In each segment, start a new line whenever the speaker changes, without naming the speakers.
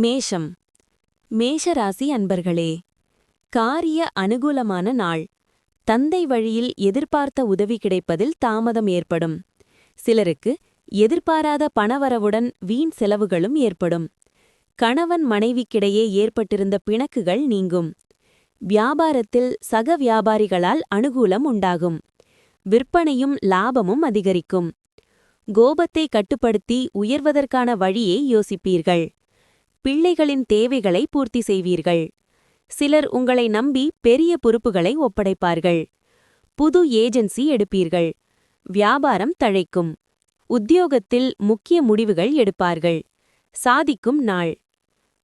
மேஷம். மேஷராசி அன்பர்களே காரிய அனுகூலமான நாள். தந்தை வழியில் எதிர்பார்த்த உதவி கிடைப்பதில் தாமதம் ஏற்படும். சிலருக்கு எதிர்பாராத பணவரவுடன் வீண் செலவுகளும் ஏற்படும். கணவன் மனைவிக்கிடையே ஏற்பட்டிருந்த பிணக்குகள் நீங்கும். வியாபாரத்தில் சக வியாபாரிகளால் அனுகூலம் உண்டாகும். விற்பனையும் லாபமும் அதிகரிக்கும். கோபத்தை கட்டுப்படுத்தி உயர்வதற்கான வழியை யோசிப்பீர்கள். பிள்ளைகளின் தேவைகளை பூர்த்தி செய்வீர்கள். சிலர் உங்களை நம்பி பெரிய பொறுப்புகளை ஒப்படைப்பார்கள். புது ஏஜென்சி எடுப்பீர்கள். வியாபாரம் தழைக்கும். உத்தியோகத்தில் முக்கிய முடிவுகள் எடுப்பார்கள். சாதிக்கும் நாள்.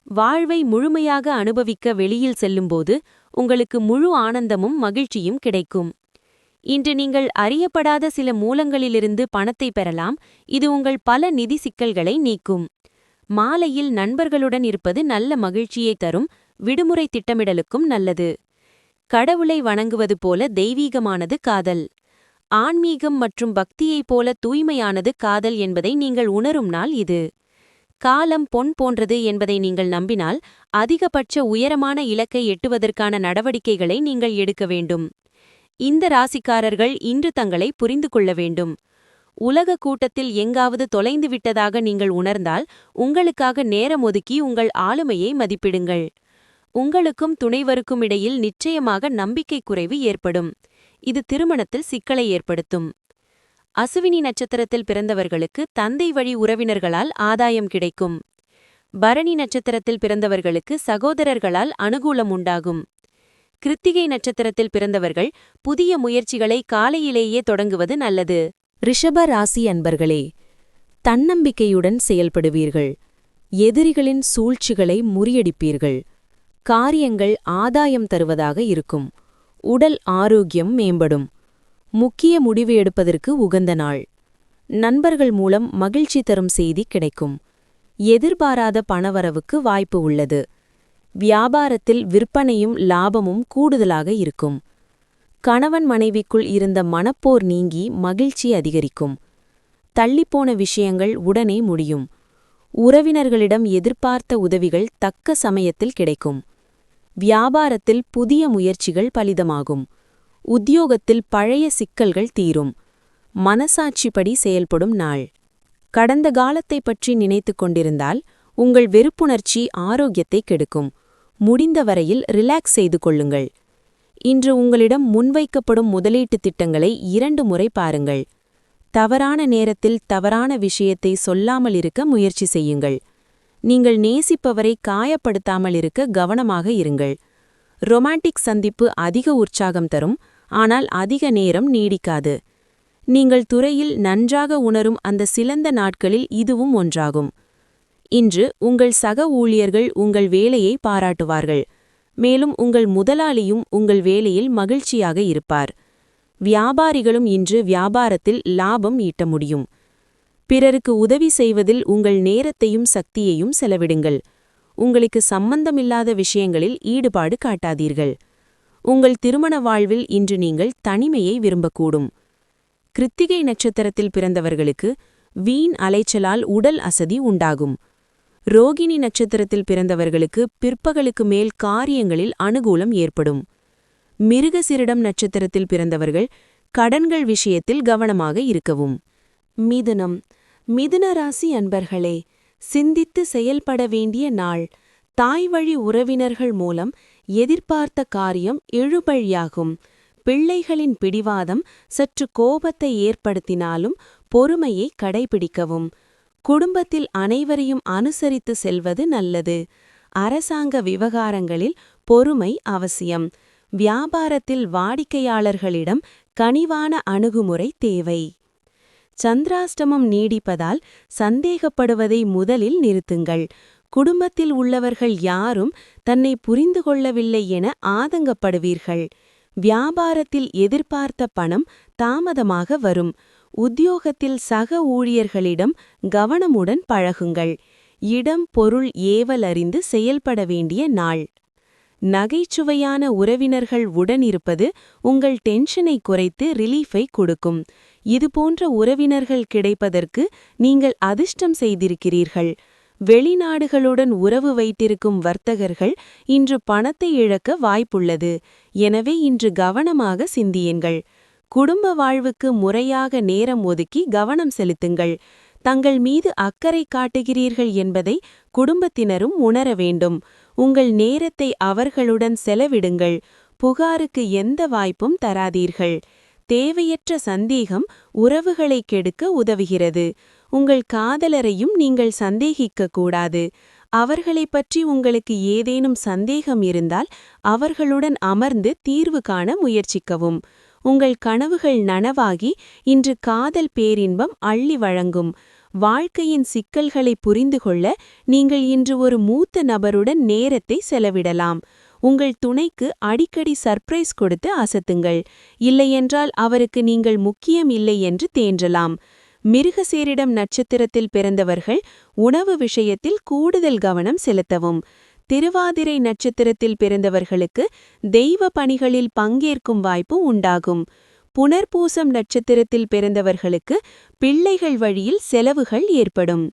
வாழ்வை முழுமையாக அனுபவிக்க வெளியில் செல்லும்போது உங்களுக்கு முழு ஆனந்தமும் மகிழ்ச்சியும் கிடைக்கும். இன்று நீங்கள் அறியப்படாத சில மூலங்களிலிருந்து பணத்தை பெறலாம். இது உங்கள் பல நிதி சிக்கல்களை நீக்கும். மாலையில் நண்பர்களுடன் இருப்பது நல்ல மகிழ்ச்சியை தரும் விடுமுறை திட்டமிடலுக்கும் நல்லது. கடவுளை வணங்குவது போல தெய்வீகமானது காதல். ஆன்மீகம் மற்றும் பக்தியைப் போல தூய்மையானது காதல் என்பதை நீங்கள் உணரும் நாள் இது. காலம் பொன் போன்றது என்பதை நீங்கள் நம்பினால் அதிகபட்ச உயரமான இலக்கை எட்டுவதற்கான நடவடிக்கைகளை நீங்கள் எடுக்க வேண்டும். இந்த ராசிக்காரர்கள் இன்று தங்களை புரிந்து கொள்ள வேண்டும். உலக கூட்டத்தில் எங்காவது தொலைந்து விட்டதாக நீங்கள் உணர்ந்தால் உங்களுக்காக நேரம் ஒதுக்கி உங்கள் ஆளுமையை மதிப்பிடுங்கள். உங்களுக்கும் துணைவருக்கும் இடையில் நிச்சயமாக நம்பிக்கை குறைவு ஏற்படும். இது திருமணத்தில் சிக்கலை ஏற்படுத்தும். அசுவினி நட்சத்திரத்தில் பிறந்தவர்களுக்கு தந்தை வழி உறவினர்களால் ஆதாயம் கிடைக்கும். பரணி நட்சத்திரத்தில் பிறந்தவர்களுக்கு சகோதரர்களால் அனுகூலம் உண்டாகும். கிருத்திகை நட்சத்திரத்தில் பிறந்தவர்கள் புதிய முயற்சிகளை காலையிலேயே தொடங்குவது நல்லது. ரிஷப ராசி அன்பர்களே தன்னம்பிக்கையுடன் செயல்படுவீர்கள். எதிரிகளின் சூழ்ச்சிகளை முறியடிப்பீர்கள். காரியங்கள் ஆதாயம் தருவதாக இருக்கும். உடல் ஆரோக்கியம் மேம்படும். முக்கிய முடிவு எடுப்பதற்கு உகந்த நாள். நண்பர்கள் மூலம் மகிழ்ச்சி தரும் செய்தி கிடைக்கும். எதிர்பாராத பணவரவுக்கு வாய்ப்பு உள்ளது. வியாபாரத்தில் விற்பனையும் லாபமும் கூடுதலாக இருக்கும். கணவன் மனைவிக்குள் இருந்த மனப்போர் நீங்கி மகிழ்ச்சி அதிகரிக்கும். தள்ளிப்போன விஷயங்கள் உடனே முடியும். உறவினர்களிடம் எதிர்பார்த்த உதவிகள் தக்க சமயத்தில் கிடைக்கும். வியாபாரத்தில் புதிய முயற்சிகள் பலிதமாகும். உத்தியோகத்தில் பழைய சிக்கல்கள் தீரும். மனசாட்சிப்படி செயல்படும் நாள். கடந்த காலத்தை பற்றி நினைத்து கொண்டிருந்தால் உங்கள் வெறுப்புணர்ச்சி ஆரோக்கியத்தை கெடுக்கும். முடிந்தவரையில் ரிலாக்ஸ் செய்து கொள்ளுங்கள். இன்று உங்களிடம் முன்வைக்கப்படும் முதலீட்டுத் திட்டங்களை இரண்டு முறை பாருங்கள். தவறான நேரத்தில் தவறான விஷயத்தை சொல்லாமல் இருக்க முயற்சி செய்யுங்கள். நீங்கள் நேசிப்பவரை காயப்படுத்தாமல் இருக்க கவனமாக இருங்கள். ரொமான்டிக் சந்திப்பு அதிக உற்சாகம் தரும் ஆனால் அதிக நேரம் நீடிக்காது. நீங்கள் துறையில் நன்றாக உணரும் அந்த சிலந்த நாட்களில் இதுவும் ஒன்றாகும். இன்று உங்கள் சக ஊழியர்கள் உங்கள் வேலையை பாராட்டுவார்கள். மேலும் உங்கள் முதலாளியும் உங்கள் வேலையில் மகிழ்ச்சியாக இருப்பார். வியாபாரிகளும் இன்று வியாபாரத்தில் லாபம் ஈட்ட முடியும். பிறருக்கு உதவி செய்வதில் உங்கள் நேரத்தையும் சக்தியையும் செலவிடுங்கள். உங்களுக்கு சம்பந்தமில்லாத விஷயங்களில் ஈடுபாடு காட்டாதீர்கள். உங்கள் திருமண வாழ்வில் இன்று நீங்கள் தனிமையை விரும்பக்கூடும். கிருத்திகை நட்சத்திரத்தில் பிறந்தவர்களுக்கு வீண் அலைச்சலால் உடல் அசதி உண்டாகும். ரோகிணி நட்சத்திரத்தில் பிறந்தவர்களுக்கு பிற்பகலுக்கு மேல் காரியங்களில் அனுகூலம் ஏற்படும். மிருகசிரிடம் நட்சத்திரத்தில் பிறந்தவர்கள் கடன்கள் விஷயத்தில் கவனமாக இருக்கவும். மிதுனம். மிதுன ராசி அன்பர்களே சிந்தித்து செயல்பட வேண்டிய நாள். தாய்வழி உறவினர்கள் மூலம் எதிர்பார்த்த காரியம் இழுபழியாகும் பிள்ளைகளின் பிடிவாதம் சற்று கோபத்தை ஏற்படுத்தினாலும் பொறுமையை கடைபிடிக்கவும். குடும்பத்தில் அனைவரையும் அனுசரித்து செல்வது நல்லது. அரசாங்க விவகாரங்களில் பொறுமை அவசியம். வியாபாரத்தில் வாடிக்கையாளர்களிடம் கனிவான அணுகுமுறை தேவை. சந்திராஷ்டமம் நீடிப்பதால் சந்தேகப்படுவதை முதலில் நிறுத்துங்கள். குடும்பத்தில் உள்ளவர்கள் யாரும் தன்னை புரிந்து கொள்ளவில்லை என ஆதங்கப்படுவீர்கள். வியாபாரத்தில் எதிர்பார்த்த பணம் தாமதமாக வரும். உத்தியோகத்தில் சக ஊழியர்களிடம் கவனமுடன் பழகுங்கள். இடம் பொருள் ஏவல் அறிந்து செயல்பட வேண்டிய நாள். நகைச்சுவையான உறவினர்கள் உடனிருப்பது உங்கள் டென்ஷனை குறைத்து ரிலீஃபை கொடுக்கும். இதுபோன்ற உறவினர்கள் கிடைப்பதற்கு நீங்கள் அதிர்ஷ்டம் செய்திருக்கிறீர்கள். வெளிநாடுகளுடன் உறவு வைத்திருக்கும் வர்த்தகர்கள் இன்று பணத்தை இழக்க வாய்ப்புள்ளது. எனவே இன்று கவனமாக சிந்தியுங்கள். குடும்ப வாழ்வுக்கு முறையாக நேரம் ஒதுக்கி கவனம் செலுத்துங்கள். தங்கள் மீது அக்கறை காட்டுகிறீர்கள் என்பதை குடும்பத்தினரும் உணர வேண்டும். உங்கள் நேரத்தை அவர்களுடன் செலவிடுங்கள். புகாருக்கு எந்த வாய்ப்பும் தராதீர்கள். தேவையற்ற சந்தேகம் உறவுகளை கெடுக்க உதவுகிறது. உங்கள் காதலரையும் நீங்கள் சந்தேகிக்க கூடாது. அவர்களைப் பற்றி உங்களுக்கு ஏதேனும் சந்தேகம் இருந்தால் அவர்களுடன் அமர்ந்து தீர்வு காண முயற்சிக்கவும். உங்கள் கனவுகள் நனவாகி இன்று காதல் பேரின்பம் அள்ளி வழங்கும். வாழ்க்கையின் சிக்கல்களை புரிந்து கொள்ள நீங்கள் இன்று ஒரு மூத்த நபருடன் நேரத்தை செலவிடலாம். உங்கள் துணைக்கு அடிக்கடி சர்ப்ரைஸ் கொடுத்து அசத்துங்கள். இல்லையென்றால் அவருக்கு நீங்கள் முக்கியம் இல்லை என்று தேன்றலாம். மிருகசேரிடம் நட்சத்திரத்தில் பிறந்தவர்கள் உணவு விஷயத்தில் கூடுதல் கவனம் செலுத்தவும். திருவாதிரை நட்சத்திரத்தில் பிறந்தவர்களுக்கு தெய்வ பணிகளில் பங்கேற்கும் வாய்ப்பு உண்டாகும். புனர்பூசம் நட்சத்திரத்தில் பிறந்தவர்களுக்கு பிள்ளைகள் வழியில் செலவுகள் ஏற்படும்.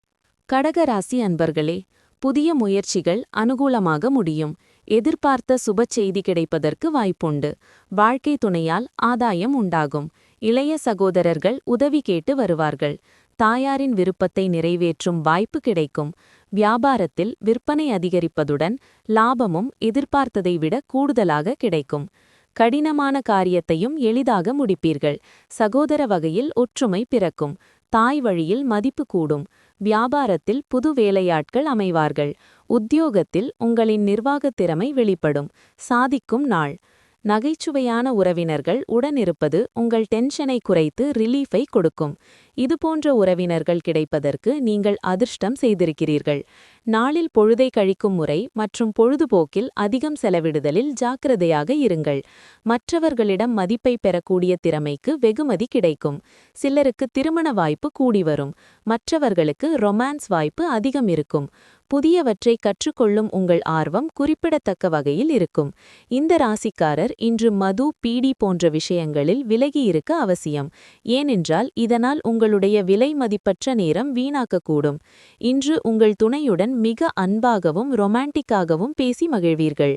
கடகராசி அன்பர்களே புதிய முயற்சிகள் அனுகூலமாக முடியும். எதிர்பார்த்த சுப செய்தி கிடைப்பதற்கு வாய்ப்புண்டு. வாழ்க்கை துணையால் ஆதாயம் உண்டாகும். இளைய சகோதரர்கள் உதவி கேட்டு வருவார்கள். தாயாரின் விருப்பத்தை நிறைவேற்றும் வாய்ப்பு கிடைக்கும். வியாபாரத்தில் விற்பனை அதிகரிப்பதுடன் லாபமும் எதிர்பார்த்ததை விட கூடுதலாக கிடைக்கும். கடினமான காரியத்தையும் எளிதாக முடிப்பீர்கள். சகோதர வகையில் ஒற்றுமை பிறக்கும். தாய் வழியில் மதிப்பு கூடும். வியாபாரத்தில் புது வேலையாட்கள் அமைவார்கள். உத்தியோகத்தில் உங்களின் நிர்வாகத் திறமை வெளிப்படும். சாதிக்கும் நாள். நகைச்சுவையான உறவினர்கள் உடனிருப்பது உங்கள் டென்ஷனை குறைத்து ரிலீஃபை கொடுக்கும். இதுபோன்ற உறவினர்கள் கிடைப்பதற்கு நீங்கள் அதிர்ஷ்டம் செய்திருக்கிறீர்கள். நாளில் பொழுதை கழிக்கும் முறை மற்றும் பொழுதுபோக்கில் அதிகம் செலவிடுதலில் ஜாக்கிரதையாக இருங்கள். மற்றவர்களிடம் மதிப்பை பெறக்கூடிய திறமைக்கு வெகுமதி கிடைக்கும். சிலருக்கு திருமண வாய்ப்பு கூடி வரும் மற்றவர்களுக்கு ரொமான்ஸ் வாய்ப்பு அதிகம் இருக்கும். புதியவற்றை கற்றுக்கொள்ளும் உங்கள் ஆர்வம் குறிப்பிடத்தக்க வகையில் இருக்கும். இந்த ராசிக்காரர் இன்று மது பீடி போன்ற விஷயங்களில் விலகியிருக்க அவசியம். ஏனென்றால் இதனால் உங்களுடைய விலை மதிப்பற்ற நேரம் வீணாக்கக்கூடும். இன்று உங்கள் துணையுடன் மிக அன்பாகவும் ரொமான்டிக்காகவும் பேசி மகிழ்வீர்கள்.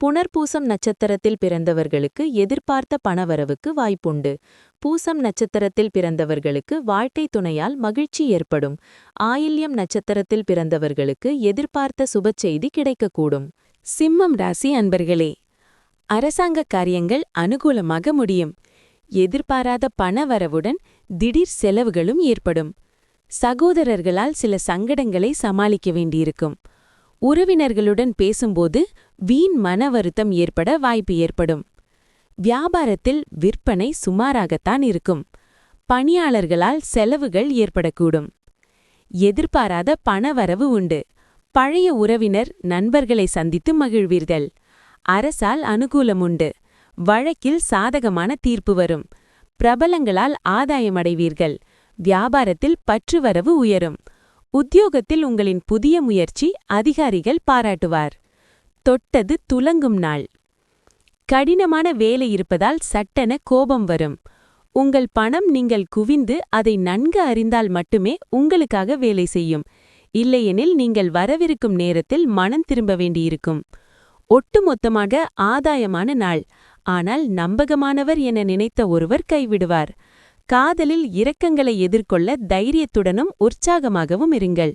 புனர்பூசம் நட்சத்திரத்தில் பிறந்தவர்களுக்கு எதிர்பார்த்த பணவரவுக்கு வாய்ப்புண்டு. பூசம் நட்சத்திரத்தில் பிறந்தவர்களுக்கு வாழ்க்கை துணையால் மகிழ்ச்சி ஏற்படும். ஆயில்யம் நட்சத்திரத்தில் பிறந்தவர்களுக்கு எதிர்பார்த்த சுப செய்தி கிடைக்கக்கூடும். சிம்மம் ராசி அன்பர்களே அரசாங்க காரியங்கள் அனுகூலமாக முடியும். எதிர்பாராத பணவரவுடன் திடீர் செலவுகளும் ஏற்படும். சகோதரர்களால் சில சங்கடங்களை சமாளிக்க வேண்டியிருக்கும். உறவினர்களுடன் பேசும்போது வீண் மன வருத்தம் ஏற்பட வாய்ப்பு ஏற்படும். வியாபாரத்தில் விற்பனை சுமாராகத்தான் இருக்கும். பணியாளர்களால் செலவுகள் ஏற்படக்கூடும். எதிர்பாராத பணவரவு உண்டு. பழைய உறவினர் நண்பர்களை சந்தித்து மகிழ்வீர்கள். அரசால் அனுகூலம் உண்டு. வழக்கில் சாதகமான தீர்ப்பு வரும். பிரபலங்களால் ஆதாயமடைவீர்கள் வியாபாரத்தில் பற்றுவரவு உயரும். உத்தியோகத்தில் உங்களின் புதிய முயற்சி அதிகாரிகள் பாராட்டுவார். தொட்டது துலங்கும் நாள். கடினமான வேலை இருப்பதால் சட்டென கோபம் வரும். உங்கள் பணம் நீங்கள் குவிந்து அதை நன்கு அறிந்தால் மட்டுமே உங்களுக்காக வேலை செய்யும். இல்லையெனில் நீங்கள் வரவிருக்கும் நேரத்தில் மனம் திரும்ப வேண்டியிருக்கும். ஒட்டுமொத்தமாக ஆதாயமான நாள். ஆனால் நம்பகமானவர் என நினைத்த ஒருவர் கைவிடுவார். காதலில் இரக்கங்களை எதிர்கொள்ள தைரியத்துடனும் உற்சாகமாகவும் இருங்கள்.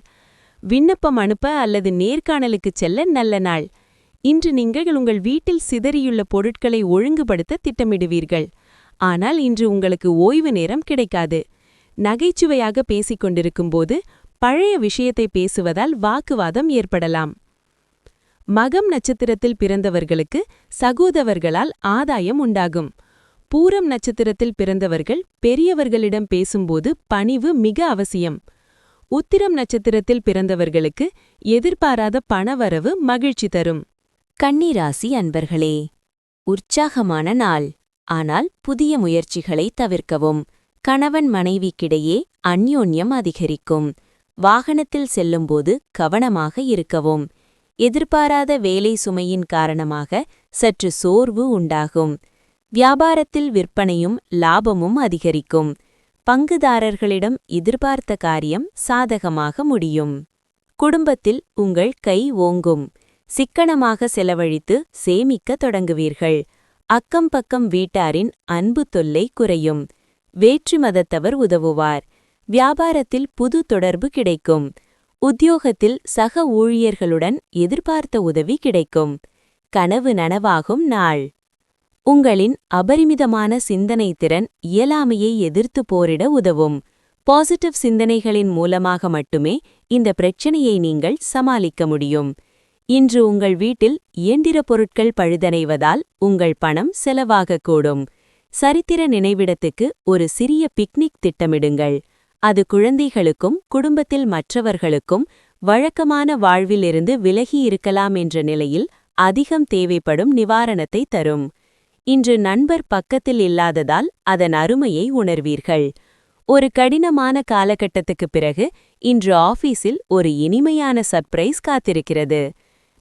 விண்ணப்பம் அனுப்ப அல்லது நேர்காணலுக்குச் செல்ல நல்ல நாள். இன்று நீங்கள் உங்கள் வீட்டில் சிதறியுள்ள பொருட்களை ஒழுங்குபடுத்த திட்டமிடுவீர்கள். ஆனால் இன்று உங்களுக்கு ஓய்வு நேரம் கிடைக்காது. நகைச்சுவையாக பேசிக் கொண்டிருக்கும்போது பழைய விஷயத்தை பேசுவதால் வாக்குவாதம் ஏற்படலாம். மகம் நட்சத்திரத்தில் பிறந்தவர்களுக்கு சகோதவர்களால் ஆதாயம் உண்டாகும். பூரம் நட்சத்திரத்தில் பிறந்தவர்கள் பெரியவர்களிடம் பேசும்போது பணிவு மிக அவசியம். உத்திரம் நட்சத்திரத்தில் பிறந்தவர்களுக்கு எதிர்பாராத பணவரவு மகிழ்ச்சி தரும். கன்னிராசி அன்பர்களே உற்சாகமான நாள். ஆனால் புதிய முயற்சிகளை தவிர்க்கவும். கணவன் மனைவிக்கிடையே அந்யோன்யம் அதிகரிக்கும். வாகனத்தில் செல்லும்போது கவனமாக இருக்கவும். எதிர்பாராத வேலை சுமையின் காரணமாக சற்று சோர்வு உண்டாகும். வியாபாரத்தில் விற்பனையும் லாபமும் அதிகரிக்கும். பங்குதாரர்களிடம் எதிர்பார்த்த காரியம் சாதகமாக முடியும். குடும்பத்தில் உங்கள் கை ஓங்கும். சிக்கனமாக செலவழித்து சேமிக்கத் தொடங்குவீர்கள். அக்கம் பக்கம் வீட்டாரின் அன்பு தொல்லை குறையும். வேற்று மதத்தவர் உதவுவார். வியாபாரத்தில் புது தொடர்பு கிடைக்கும். உத்தியோகத்தில் சக ஊழியர்களுடன் எதிர்பார்த்த உதவி கிடைக்கும். கனவு நனவாகும் நாள். உங்களின் அபரிமிதமான சிந்தனை திறன் இயலாமையை எதிர்த்து போரிட உதவும். பாசிட்டிவ் சிந்தனைகளின் மூலமாக மட்டுமே இந்த பிரச்சனையை நீங்கள் சமாளிக்க முடியும். இன்று உங்கள் வீட்டில் இயந்திர பொருட்கள் பழுதடைவதால் உங்கள் பணம் செலவாகக்கூடும். சரித்திர நினைவிடத்துக்கு ஒரு சிறிய பிக்னிக் திட்டமிடுங்கள். அது குழந்தைகளுக்கும் குடும்பத்தில் மற்றவர்களுக்கும் வழக்கமான வாழ்விலிருந்து விலகி இருக்கலாம் என்ற நிலையில் அதிகம் தேவைப்படும் நிவாரணத்தை தரும். இன்று நண்பர் பக்கத்தில் இல்லாததால் அதன் அருமையை உணர்வீர்கள். ஒரு கடினமான காலகட்டத்துக்குப் பிறகு இன்று ஆபீஸில் ஒரு இனிமையான சர்ப்ரைஸ் காத்திருக்கிறது.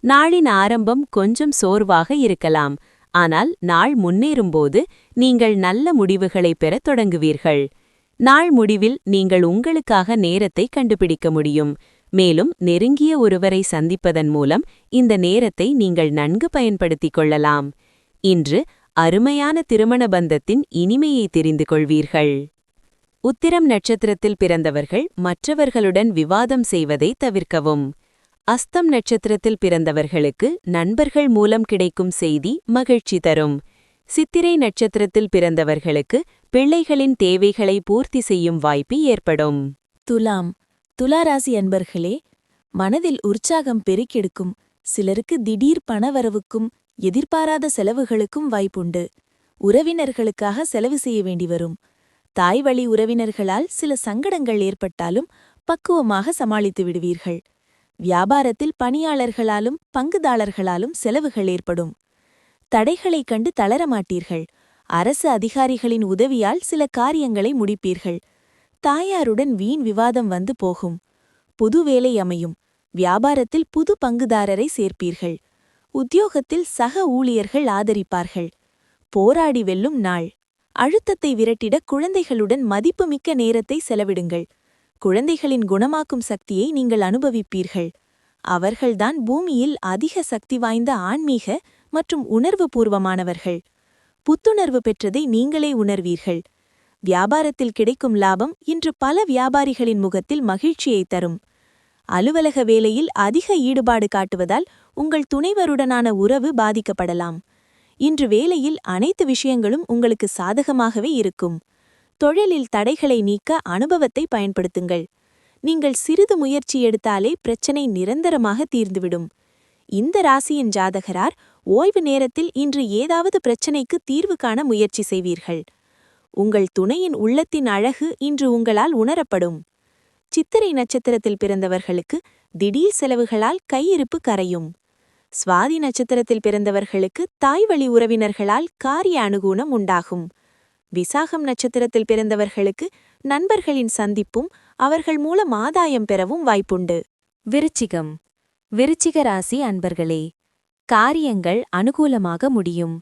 நாளின் ஆரம்பம் கொஞ்சம் சோர்வாக இருக்கலாம். ஆனால் நாள் முன்னேறும்போது நீங்கள் நல்ல முடிவுகளை பெறத் தொடங்குவீர்கள். நாள் முடிவில் நீங்கள் உங்களுக்காக நேரத்தை கண்டுபிடிக்க முடியும். மேலும் நெருங்கிய ஒருவரை சந்திப்பதன் மூலம் இந்த நேரத்தை நீங்கள் நன்கு பயன்படுத்திக் கொள்ளலாம். இன்று அருமையான திருமண பந்தத்தின் இனிமையை தெரிந்து கொள்வீர்கள். உத்திரம் நட்சத்திரத்தில் பிறந்தவர்கள் மற்றவர்களுடன் விவாதம் செய்வதை தவிர்க்கவும். அஸ்தம் நட்சத்திரத்தில் பிறந்தவர்களுக்கு நண்பர்கள் மூலம் கிடைக்கும் செய்தி மகிழ்ச்சி தரும். சித்திரை நட்சத்திரத்தில் பிறந்தவர்களுக்கு பிள்ளைகளின் தேவைகளை பூர்த்தி செய்யும் வாய்ப்பு ஏற்படும்.
துலாம் துலாராசி அன்பர்களே மனதில் உற்சாகம் பெருக்கெடுக்கும் சிலருக்கு திடீர் பணவரவுக்கும் எதிர்பாராத செலவுகளுக்கும் வாய்ப்புண்டு. உறவினர்களுக்காக செலவு செய்ய வேண்டி வரும். தாய் வழி உறவினர்களால் சில சங்கடங்கள் ஏற்பட்டாலும் பக்குவமாக சமாளித்து விடுவீர்கள். வியாபாரத்தில் பணியாளர்களாலும் பங்குதாளர்களாலும் செலவுகள் ஏற்படும். தடைகளைக் கண்டு தளரமாட்டீர்கள் அரசு அதிகாரிகளின் உதவியால் சில காரியங்களை முடிப்பீர்கள். தாயாருடன் வீண் விவாதம் வந்து போகும். புது வேலை அமையும். வியாபாரத்தில் புது பங்குதாரரை சேர்ப்பீர்கள். உத்தியோகத்தில் சக ஊழியர்கள் ஆதரிப்பார்கள். போராடி வெல்லும் நாள். அழுத்தத்தை விரட்டிட குழந்தைகளுடன் மதிப்புமிக்க நேரத்தை செலவிடுங்கள். குழந்தைகளின் குணமாக்கும் சக்தியை நீங்கள் அனுபவிப்பீர்கள். அவர்கள்தான் பூமியில் அதிக சக்தி வாய்ந்த ஆன்மீக மற்றும் உணர்வுபூர்வமானவர்கள். புத்துணர்வு பெற்றதை நீங்களே உணர்வீர்கள். வியாபாரத்தில் கிடைக்கும் லாபம் இன்று பல வியாபாரிகளின் முகத்தில் மகிழ்ச்சியை தரும். அலுவலக வேலையில் அதிக ஈடுபாடு காட்டுவதால் உங்கள் துணைவருடனான உறவு பாதிக்கப்படலாம். இன்று வேலையில் அனைத்து விஷயங்களும் உங்களுக்கு சாதகமாகவே இருக்கும். தொழிலில் தடைகளை நீக்க அனுபவத்தை பயன்படுத்துங்கள். நீங்கள் சிறிது முயற்சி எடுத்தாலே பிரச்சனை நிரந்தரமாக தீர்ந்துவிடும். இந்த ராசியின் ஜாதகரார் ஓய்வு நேரத்தில் இன்று ஏதாவது பிரச்சனைக்கு தீர்வு காண முயற்சி செய்வீர்கள். உங்கள் துணையின் உள்ளத்தின் அழகு இன்று உங்களால் உணரப்படும். சித்திரை நட்சத்திரத்தில் பிறந்தவர்களுக்கு திடீர் செலவுகளால் கையிருப்பு கரையும். சுவாதி நட்சத்திரத்தில் பிறந்தவர்களுக்கு தாய்வழி உறவினர்களால் காரிய அனுகூணம் உண்டாகும். விசாகம் நட்சத்திரத்தில் பிறந்தவர்களுக்கு நண்பர்களின் சந்திப்பும் அவர்கள் மூலம் ஆதாயம் பெறவும் வாய்ப்புண்டு.
விருச்சிகம். விருச்சிக ராசி அன்பர்களே காரியங்கள் அனுகூலமாக முடியும்.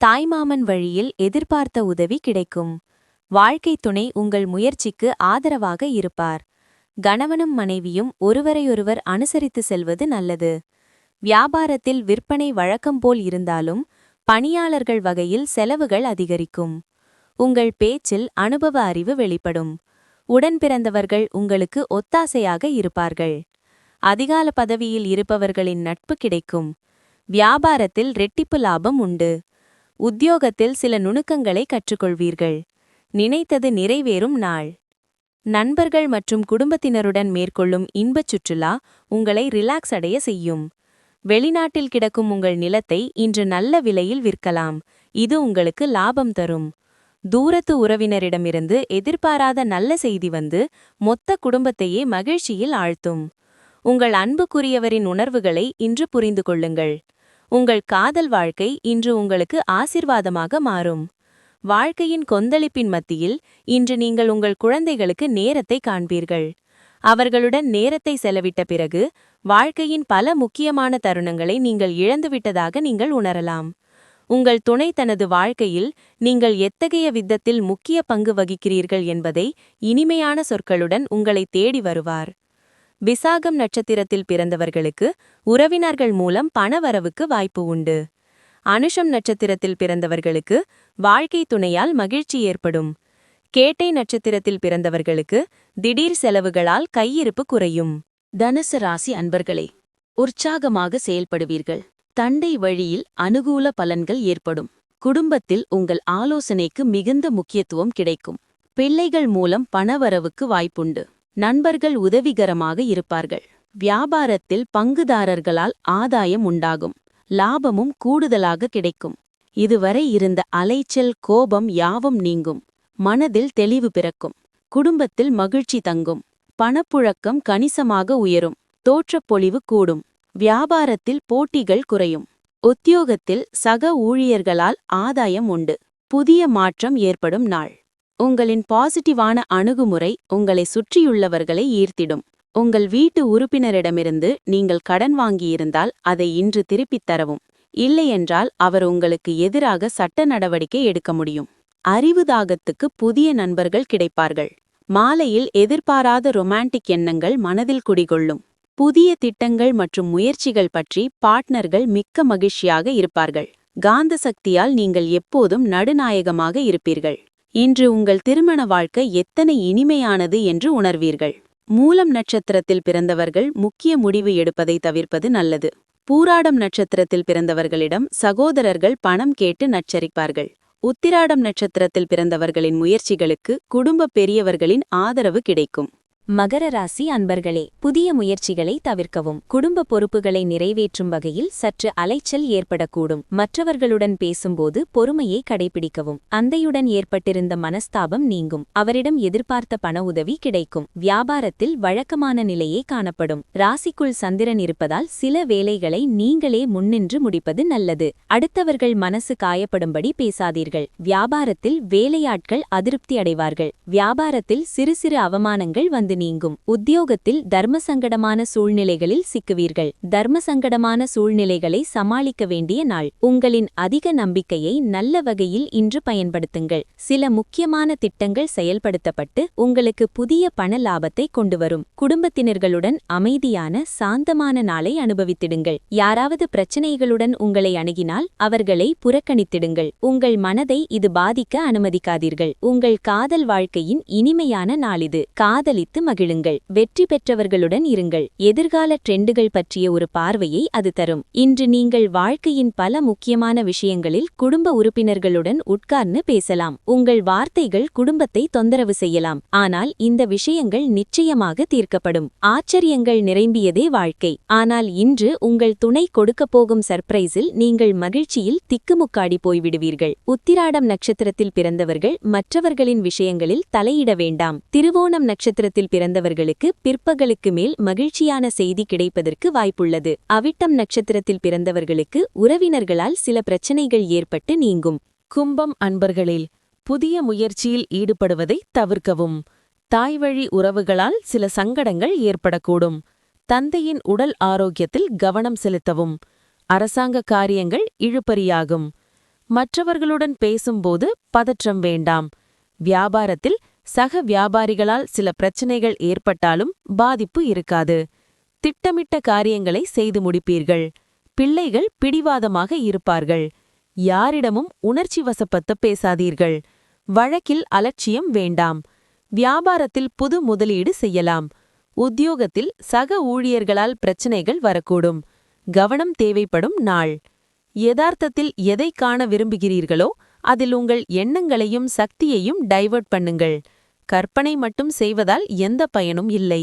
தாய்மாமன் வழியில் எதிர்பார்த்த உதவி கிடைக்கும். வாழ்க்கை துணை உங்கள் முயற்சிக்கு ஆதரவாக இருப்பார். கணவனும் மனைவியும் ஒருவரையொருவர் அனுசரித்து செல்வது நல்லது. வியாபாரத்தில் விற்பனை வழக்கம் போல் இருந்தாலும் பணியாளர்கள் வகையில் செலவுகள் அதிகரிக்கும். உங்கள் பேச்சில் அனுபவ அறிவு வெளிப்படும். உடன் பிறந்தவர்கள் உங்களுக்கு ஒத்தாசையாக இருப்பார்கள். அதிகால பதவியில் இருப்பவர்களின் நட்பு கிடைக்கும். வியாபாரத்தில் ரெட்டிப்பு லாபம் உண்டு. உத்தியோகத்தில் சில நுணுக்கங்களை கற்றுக்கொள்வீர்கள். நினைத்தது நிறைவேறும் நாள். நண்பர்கள் மற்றும் குடும்பத்தினருடன் மேற்கொள்ளும் இன்பச் சுற்றுலா உங்களை ரிலாக்ஸ் அடைய செய்யும். வெளிநாட்டில் கிடக்கும் உங்கள் நிலத்தை இன்று நல்ல விலையில் விற்கலாம். இது உங்களுக்கு லாபம் தரும். தூரத்து உறவினரிடமிருந்து எதிர்பாராத நல்ல செய்தி வந்து மொத்த குடும்பத்தையே மகிழ்ச்சியில் ஆழ்த்தும். உங்கள் அன்புக்குரியவரின் உணர்வுகளை இன்று புரிந்து கொள்ளுங்கள். உங்கள் காதல் வாழ்க்கை இன்று உங்களுக்கு ஆசிர்வாதமாக மாறும். வாழ்க்கையின் கொந்தளிப்பின் மத்தியில் இன்று நீங்கள் உங்கள் குழந்தைகளுக்கு நேரத்தை காண்பீர்கள். அவர்களுடன் நேரத்தை செலவிட்ட பிறகு வாழ்க்கையின் பல முக்கியமான தருணங்களை நீங்கள் இழந்துவிட்டதாக நீங்கள் உணரலாம். உங்கள் துணை தனது வாழ்க்கையில் நீங்கள் எத்தகைய விதத்தில் முக்கிய பங்கு வகிக்கிறீர்கள் என்பதை இனிமையான சொற்களுடன் உங்களை தேடி வருவார். விசாகம் நட்சத்திரத்தில் பிறந்தவர்களுக்கு உறவினர்கள் மூலம் பணவரவுக்கு வாய்ப்பு உண்டு. அனுஷம் நட்சத்திரத்தில் பிறந்தவர்களுக்கு வாழ்க்கை துணையால் மகிழ்ச்சி ஏற்படும். கேட்டை நட்சத்திரத்தில் பிறந்தவர்களுக்கு திடீர் செலவுகளால் கையிருப்பு குறையும்.
தனுசு ராசி அன்பர்களே உற்சாகமாக செயல்படுவீர்கள். தண்டை வழியில் அனுகூல பலன்கள் ஏற்படும். குடும்பத்தில் உங்கள் ஆலோசனைக்கு மிகுந்த முக்கியத்துவம் கிடைக்கும். பிள்ளைகள் மூலம் பணவரவுக்கு வாய்ப்புண்டு. நண்பர்கள் உதவிகரமாக இருப்பார்கள். வியாபாரத்தில் பங்குதாரர்களால் ஆதாயம் உண்டாகும். லாபமும் கூடுதலாக கிடைக்கும். இதுவரை இருந்த அலைச்சல் கோபம் யாவும் நீங்கும். மனதில் தெளிவு பிறக்கும். குடும்பத்தில் மகிழ்ச்சி தங்கும். பணப்புழக்கம் கணிசமாக உயரும். தோற்றப்பொழிவு கூடும். வியாபாரத்தில் போட்டிகள் குறையும். உத்தியோகத்தில் சக ஊழியர்களால் ஆதாயம் உண்டு. புதிய மாற்றம் ஏற்படும் நாள். உங்களின் பாசிட்டிவான அணுகுமுறை உங்களை சுற்றியுள்ளவர்களை ஈர்த்திடும். உங்கள் வீட்டு உறுப்பினரிடமிருந்து நீங்கள் கடன் வாங்கியிருந்தால் அதை இன்று திருப்பித் தரவும். இல்லையென்றால் அவர் உங்களுக்கு எதிராக சட்ட நடவடிக்கை எடுக்க முடியும். அறிவுதாகத்துக்கு புதிய நண்பர்கள் கிடைப்பார்கள். மாலையில் எதிர்பாராத ரொமான்டிக் எண்ணங்கள் மனதில் குடிகொள்ளும். புதிய திட்டங்கள் மற்றும் முயற்சிகள் பற்றி பார்ட்னர்கள் மிக்க மகிழ்ச்சியாக இருப்பார்கள். காந்த சக்தியால் நீங்கள் எப்போதும் நடுநாயகமாக இருப்பீர்கள். இன்று உங்கள் திருமண வாழ்க்கை எத்தனை இனிமையானது என்று உணர்வீர்கள். மூலம் நட்சத்திரத்தில் பிறந்தவர்கள் முக்கிய முடிவு எடுப்பதை தவிர்ப்பது நல்லது. பூராடம் நட்சத்திரத்தில் பிறந்தவர்களிடம் சகோதரர்கள் பணம் கேட்டு நச்சரிப்பார்கள். உத்திராடம் நட்சத்திரத்தில் பிறந்தவர்களின் முயற்சிகளுக்கு குடும்ப பெரியவர்களின் ஆதரவு கிடைக்கும். மகர ராசி அன்பர்களே புதிய முயற்சிகளை தவிர்க்கவும் குடும்ப பொறுப்புகளை நிறைவேற்றும் வகையில் சற்று அலைச்சல் ஏற்படக்கூடும். மற்றவர்களுடன் பேசும்போது பொறுமையை கடைபிடிக்கவும் அந்தையுடன் ஏற்பட்டிருந்த மனஸ்தாபம் நீங்கும் அவரிடம் எதிர்பார்த்த பண உதவி கிடைக்கும். வியாபாரத்தில் வழக்கமான நிலையே காணப்படும். ராசிக்குள் சந்திரன் இருப்பதால் சில வேலைகளை நீங்களே முன்னின்று முடிப்பது நல்லது. அடுத்தவர்கள் மனசு காயப்படும்படி பேசாதீர்கள். வியாபாரத்தில் வேலையாட்கள் அதிருப்தி அடைவார்கள். வியாபாரத்தில் சிறு சிறு அவமானங்கள் வந்து நீங்கும் உத்தியோகத்தில் தர்மசங்கடமான சூழ்நிலைகளில் சிக்குவீர்கள். தர்மசங்கடமான சூழ்நிலைகளை சமாளிக்க வேண்டிய நாள். உங்களின் அதிக நம்பிக்கையை நல்ல வகையில் இன்று பயன்படுத்துங்கள். சில முக்கியமான திட்டங்கள் செயல்படுத்தப்பட்டு உங்களுக்கு புதிய பண லாபத்தை கொண்டு வரும். குடும்பத்தினர்களுடன் அமைதியான சாந்தமான நாளை அனுபவித்திடுங்கள். யாராவது பிரச்சனைகளுடன் உங்களை அணுகினால் அவர்களை புறக்கணித்திடுங்கள். உங்கள் மனதை இது பாதிக்க அனுமதிக்காதீர்கள். உங்கள் காதல் வாழ்க்கையின் இனிமையான நாளிது காதலித்து மகிழுங்கள். வெற்றி பெற்றவர்களுடன் இருங்கள். எதிர்கால ட்ரெண்டுகள் பற்றிய ஒரு பார்வையை அது தரும். இன்று நீங்கள் வாழ்க்கையின் பல முக்கியமான விஷயங்களில் குடும்ப உறுப்பினர்களுடன் உட்கார்ந்து பேசலாம். உங்கள் வார்த்தைகள் குடும்பத்தை தொந்தரவு செய்யலாம். ஆனால் இந்த விஷயங்கள் நிச்சயமாக தீர்க்கப்படும். ஆச்சரியங்கள் நிரம்பியதே வாழ்க்கை. ஆனால் இன்று உங்கள் துணை கொடுக்கப் போகும் சர்ப்ரைஸில் நீங்கள் மகிழ்ச்சியில் திக்குமுக்காடி போய்விடுவீர்கள். உத்திராடம் நட்சத்திரத்தில் பிறந்தவர்கள் மற்றவர்களின் விஷயங்களில் தலையிட வேண்டாம். திருவோணம் நட்சத்திரத்தில் பிறந்தவர்களுக்கு பிற்பகலுக்கு மேல் மகிழ்ச்சியான செய்தி கிடைப்பதற்கு வாய்ப்புள்ளது. அவிட்டம் நட்சத்திரத்தில் பிறந்தவர்களுக்கு உறவினர்களால் சில பிரச்சனைகள் ஏற்பட்டு நீங்கும்.
கும்பம் அன்பர்களில் புதிய முயற்சியில் ஈடுபடுவதை தவிர்க்கவும். தாய்வழி உறவுகளால் சில சங்கடங்கள் ஏற்படக்கூடும். தந்தையின் உடல் ஆரோக்கியத்தில் கவனம் செலுத்தவும். அரசாங்க காரியங்கள் இழுபறியாகும். மற்றவர்களுடன் பேசும்போது பதற்றம் வேண்டாம். வியாபாரத்தில் சக வியாபாரிகளால் சில பிரச்சனைகள் ஏற்பட்டாலும் பாதிப்பு இருக்காது. திட்டமிட்ட காரியங்களை செய்து முடிப்பீர்கள். பிள்ளைகள் பிடிவாதமாக இருப்பார்கள். யாரிடமும் உணர்ச்சி வசப்பத்த பேசாதீர்கள். வழக்கில் அலட்சியம் வேண்டாம். வியாபாரத்தில் புது முதலீடு செய்யலாம். உத்தியோகத்தில் சக ஊழியர்களால் பிரச்சனைகள் வரக்கூடும். கவனம் தேவைப்படும் நாள். யதார்த்தத்தில் எதை காண விரும்புகிறீர்களோ அதில் உங்கள் எண்ணங்களையும் சக்தியையும் டைவர்ட் பண்ணுங்கள். கற்பனை மட்டும் செய்வதால் எந்த பயனும் இல்லை.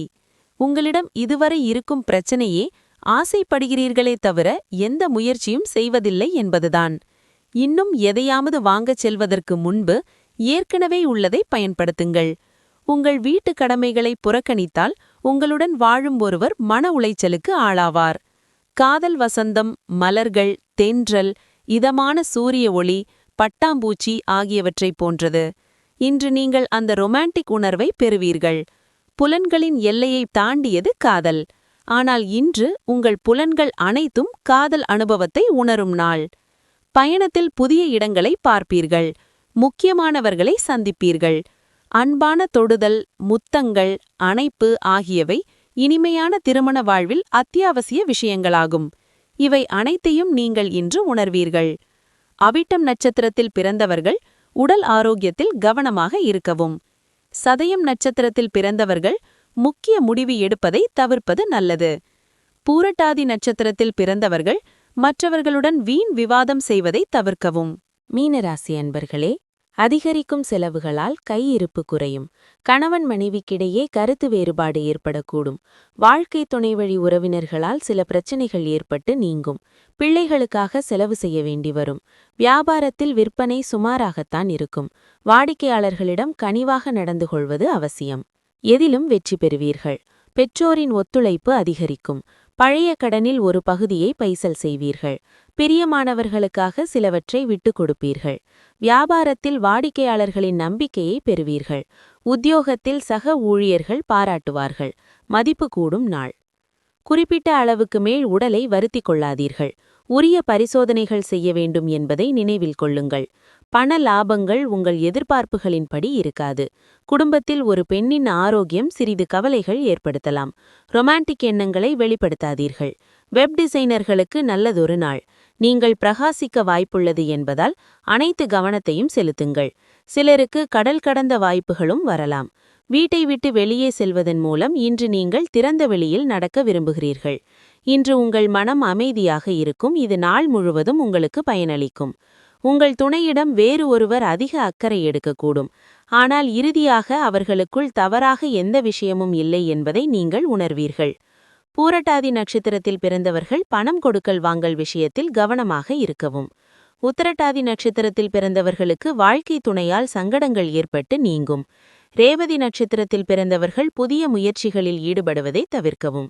உங்களிடம் இதுவரை இருக்கும் பிரச்சனையே ஆசைப்படுகிறீர்களே தவிர எந்த முயற்சியும் செய்வதில்லை என்பதுதான். இன்னும் எதையாவது வாங்கச் செல்வதற்கு முன்பு ஏற்கனவே உள்ளதை பயன்படுத்துங்கள். உங்கள் வீட்டு கடமைகளை புறக்கணித்தால் உங்களுடன் வாழும் ஒருவர் மன உளைச்சலுக்கு ஆளாவார். காதல் வசந்தம் மலர்கள் தென்றல் இதமான சூரிய ஒளி பட்டாம்பூச்சி ஆகியவற்றைப் போன்றது. இன்று நீங்கள் அந்த ரொமான்டிக் உணர்வை பெறுவீர்கள். புலன்களின் எல்லையை தாண்டியது காதல். ஆனால் இன்று உங்கள் புலன்கள் அனைத்தும் காதல் அனுபவத்தை உணரும் நாள். பயணத்தில் புதிய இடங்களை பார்ப்பீர்கள். முக்கியமானவர்களை சந்திப்பீர்கள். அன்பான தொடுதல் முத்தங்கள் அணைப்பு ஆகியவை இனிமையான திருமண வாழ்வில் அத்தியாவசிய விஷயங்களாகும். இவை அனைத்தையும் நீங்கள் இன்று உணர்வீர்கள். அவிட்டம் நட்சத்திரத்தில் பிறந்தவர்கள் உடல் ஆரோக்கியத்தில் கவனமாக இருக்கவும். சதயம் நட்சத்திரத்தில் பிறந்தவர்கள் முக்கிய முடிவு எடுப்பதை தவிர்ப்பது நல்லது. பூரட்டாதி நட்சத்திரத்தில் பிறந்தவர்கள் மற்றவர்களுடன் வீண் விவாதம் செய்வதை தவிர்க்கவும்.
மீனராசி அன்பர்களே அதிகரிக்கும் செலவுகளால் கையிருப்பு குறையும். கணவன் மனைவிக்கிடையே கருத்து வேறுபாடு ஏற்படக்கூடும். வாழ்க்கை துணைவழி உறவினர்களால் சில பிரச்சனைகள் ஏற்பட்டு நீங்கும். பிள்ளைகளுக்காக செலவு செய்ய வேண்டி வரும். வியாபாரத்தில் விற்பனை சுமாராகத்தான் இருக்கும். வாடிக்கையாளர்களிடம் கனிவாக நடந்து கொள்வது அவசியம். எதிலும் வெற்றி பெறுவீர்கள். பெற்றோரின் ஒத்துழைப்பு அதிகரிக்கும். பழைய கடனில் ஒரு பகுதியை பைசல் செய்வீர்கள். பிரியமானவர்களுக்காக சிலவற்றை விட்டுக் கொடுப்பீர்கள். வியாபாரத்தில் வாடிக்கையாளர்களின் நம்பிக்கையை பெறுவீர்கள். உத்தியோகத்தில் சக ஊழியர்கள் பாராட்டுவார்கள். மதிப்பு கூடும் நாள். குறிப்பிட்ட அளவுக்கு மேல் உடலை வருத்திக் கொள்ளாதீர்கள். உரிய பரிசோதனைகள் செய்ய வேண்டும் என்பதை நினைவில் கொள்ளுங்கள். பண லாபங்கள் உங்கள் எதிர்பார்ப்புகளின்படி இருக்காது. குடும்பத்தில் ஒரு பெண்ணின் ஆரோக்கியம் சிறிது கவலைகள் ஏற்படுத்தலாம். ரொமான்டிக் எண்ணங்களை வெளிப்படுத்தாதீர்கள். வெப் டிசைனர்களுக்கு நல்லதொரு நாள். நீங்கள் பிரகாசிக்க வாய்ப்புள்ளது என்பதால் அனைத்து கவனத்தையும் செலுத்துங்கள். சிலருக்கு கடல் கடந்த வாய்ப்புகளும் வரலாம். வீட்டை விட்டு வெளியே செல்வதன் மூலம் இன்று நீங்கள் திறந்த வெளியில் நடக்க விரும்புகிறீர்கள். இன்று உங்கள் மனம் அமைதியாக இருக்கும். இது நாள் முழுவதும் உங்களுக்கு பயனளிக்கும். உங்கள் துணையிடம் வேறு ஒருவர் அதிக அக்கறை எடுக்கக்கூடும். ஆனால் இறுதியாக அவர்களுக்குள் தவறாக எந்த விஷயமும் இல்லை என்பதை நீங்கள் உணர்வீர்கள். பூரட்டாதி நட்சத்திரத்தில் பிறந்தவர்கள் பணம் கொடுக்கல் வாங்கல் விஷயத்தில் கவனமாக இருக்கவும். உத்தரட்டாதி நட்சத்திரத்தில் பிறந்தவர்களுக்கு வாழ்க்கை துணையால் சங்கடங்கள் ஏற்பட்டு நீங்கும். ரேவதி நட்சத்திரத்தில் பிறந்தவர்கள் புதிய முயற்சிகளில் ஈடுபடுவதை தவிர்க்கவும்.